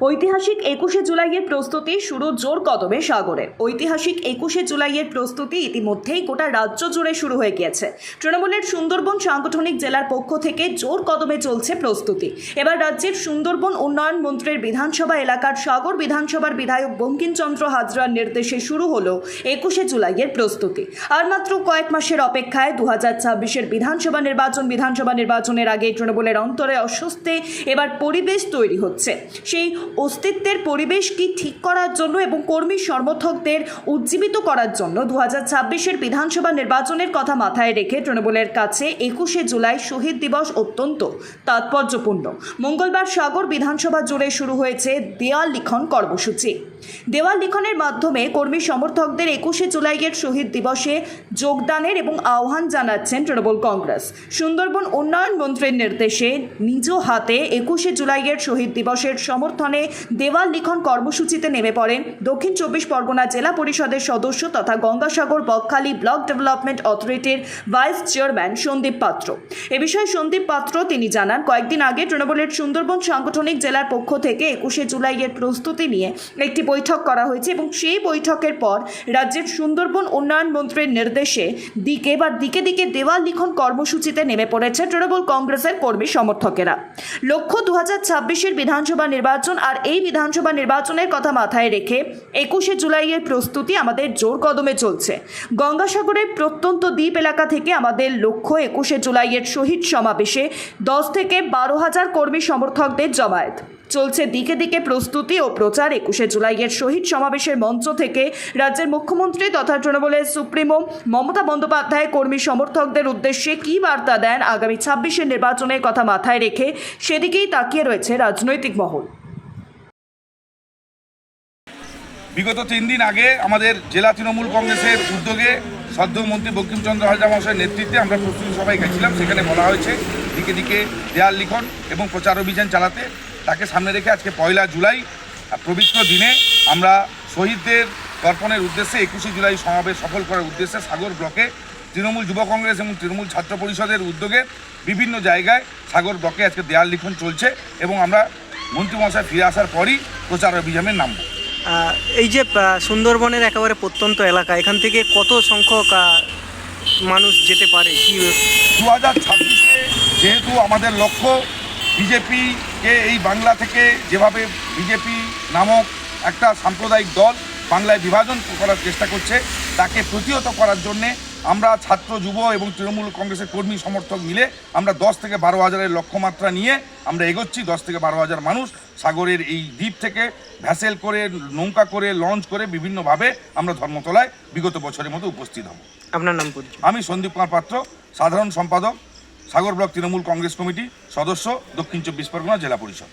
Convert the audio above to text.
ঐতিহাসিক একুশে জুলাইয়ের প্রস্তুতি শুরু জোর কদমে সাগরে। ঐতিহাসিক একুশে জুলাইয়ের প্রস্তুতি ইতিমধ্যেই গোটা রাজ্য জুড়ে শুরু হয়ে গিয়েছে। তৃণমূলের সুন্দরবন সাংগঠনিক জেলার পক্ষ থেকে জোর কদমে চলছে প্রস্তুতি। এবার রাজ্যের সুন্দরবন উন্নয়ন মন্ত্রীর বিধানসভা এলাকার সাগর বিধানসভার বিধায়ক বঙ্কিমচন্দ্র হাজরার নির্দেশে শুরু হলো একুশে জুলাইয়ের প্রস্তুতি। আর মাত্র কয়েক মাসের অপেক্ষায় দু হাজার ছাব্বিশের বিধানসভা নির্বাচন, বিধানসভা নির্বাচনের আগে তৃণমূলের অন্তরে অস্বস্তি, এবার পরিবেশ তৈরি হচ্ছে। সেই অস্তিত্বের পরিবেশ কি ঠিক করার জন্য এবং কর্মী সমর্থকদের উজ্জীবিত করার জন্য দু হাজার বিধানসভা নির্বাচনের কথা মাথায় রেখে তৃণমূলের কাছে একুশে জুলাই শহীদ দিবস অত্যন্ত তাৎপর্যপূর্ণ। মঙ্গলবার সাগর বিধানসভা জুড়ে শুরু হয়েছে দেওয়াল লিখন কর্মসূচি। দেওয়াল লিখনের মাধ্যমে কর্মী সমর্থকদের একুশে জুলাইয়ের শহীদ দিবসে যোগদানের এবং আহ্বান জানাচ্ছেন তৃণমূল কংগ্রেস। সুন্দরবন উন্নয়ন মন্ত্রীর নির্দেশে নিজ হাতে একুশে জুলাইয়ের শহীদ দিবসের সমর্থনে দেওয়াল লিখন কর্মসূচিতে নেমে পড়েন। দক্ষিণ চব্বিশ পরগনা জেলা পরিষদের সদস্য তথা গঙ্গাসাগর বকখালি ব্লক ডেভেলপমেন্ট অথরিটির ভাইস চেয়ারম্যান সন্দীপ পাত্র। এ বিষয়ে সন্দীপ পাত্র তিনি জানান, কয়েকদিন আগে তৃণমূলের সুন্দরবন সাংগঠনিক জেলার পক্ষ থেকে একুশে জুলাইয়ের প্রস্তুতি নিয়ে একটি বৈঠক করা হয়েছে এবং সেই বৈঠকের পর রাজ্যের সুন্দরবন উন্নয়ন মন্ত্রীর নির্দেশে দিকে বা দিকে দিকে দেওয়াল লিখন কর্মসূচিতে নেমে পড়েছে তৃণমূল কংগ্রেসের কর্মী সমর্থকেরা। লক্ষ্য দু হাজার ছাব্বিশের বিধানসভা নির্বাচন আর এই বিধানসভা নির্বাচনের কথা মাথায় রেখে একুশে জুলাইয়ের প্রস্তুতি আমাদের জোর কদমে চলছে। গঙ্গাসাগরের প্রত্যন্ত দ্বীপ এলাকা থেকে আমাদের লক্ষ্য একুশে জুলাইয়ের শহীদ সমাবেশে দশ থেকে বারো হাজার কর্মী সমর্থকদের জমায়েত। চলছে দিকে দিকে প্রস্তুতি ও প্রচার একুশে জুলাইয়ের শহীদ সমাবেশের মঞ্চ থেকে রাজ্যের মুখ্যমন্ত্রী তথা তৃণমূলের সুপ্রিমো মমতা বন্দ্যোপাধ্যায় কর্মী সমর্থকদের উদ্দেশ্যে কী বার্তা দেন আগামী ছাব্বিশের নির্বাচনের কথা মাথায় রেখে সেদিকেই তাকিয়ে রয়েছে রাজনৈতিক মহল। বিগত তিন দিন আগে আমাদের জেলা তৃণমূল কংগ্রেসের উদ্যোগে সদ্য মন্ত্রী বঙ্কিমচন্দ্র হাজরা মহাশয়ের নেতৃত্বে আমরা প্রস্তুতি সভায় গেছিলাম। সেখানে বলা হয়েছে, দিকে দিকে দেয়াল লিখন এবং প্রচার অভিযান চালাতে। তাকে সামনে রেখে আজকে পয়লা জুলাই পবিত্র দিনে আমরা শহীদদের তর্পণের উদ্দেশ্যে একুশে জুলাই সমাবেশ সফল করার উদ্দেশ্যে সাগর ব্লকে তৃণমূল যুব কংগ্রেস এবং তৃণমূল ছাত্র পরিষদের উদ্যোগে বিভিন্ন জায়গায় সাগর ব্লকে আজকে দেয়াল লিখন চলছে এবং আমরা মন্ত্রী মহাশয় ফিরে আসার পরই প্রচার অভিযানের নামবো। এই যে সুন্দরবনের একেবারে প্রত্যন্ত এলাকা, এখান থেকে কত সংখ্যক মানুষ যেতে পারে? কি দু হাজার ছাব্বিশে যেহেতু আমাদের লক্ষ্য, বিজেপিকে এই বাংলা থেকে যেভাবে বিজেপি নামক একটা সাম্প্রদায়িক দল বাংলায় বিভাজন করার চেষ্টা করছে, তাকে প্রতিহত করার জন্যে আমরা ছাত্র যুব এবং তৃণমূল কংগ্রেসের কর্মী সমর্থক মিলে আমরা দশ থেকে বারো হাজারের লক্ষ্যমাত্রা নিয়ে আমরা এগোচ্ছি। দশ থেকে বারো হাজার মানুষ সাগরের এই দ্বীপ থেকে ভ্যাসেল করে নৌকা করে লঞ্চ করে বিভিন্নভাবে আমরা ধর্মতলায় বিগত বছরের মতো উপস্থিত হব। আপনার নাম আমি সন্দীপ কুমার পাত্র সাধারণ সম্পাদক সাগর ব্লক তৃণমূল কংগ্রেস কমিটি সদস্য দক্ষিণ চব্বিশ পরগনা জেলা পরিষদ।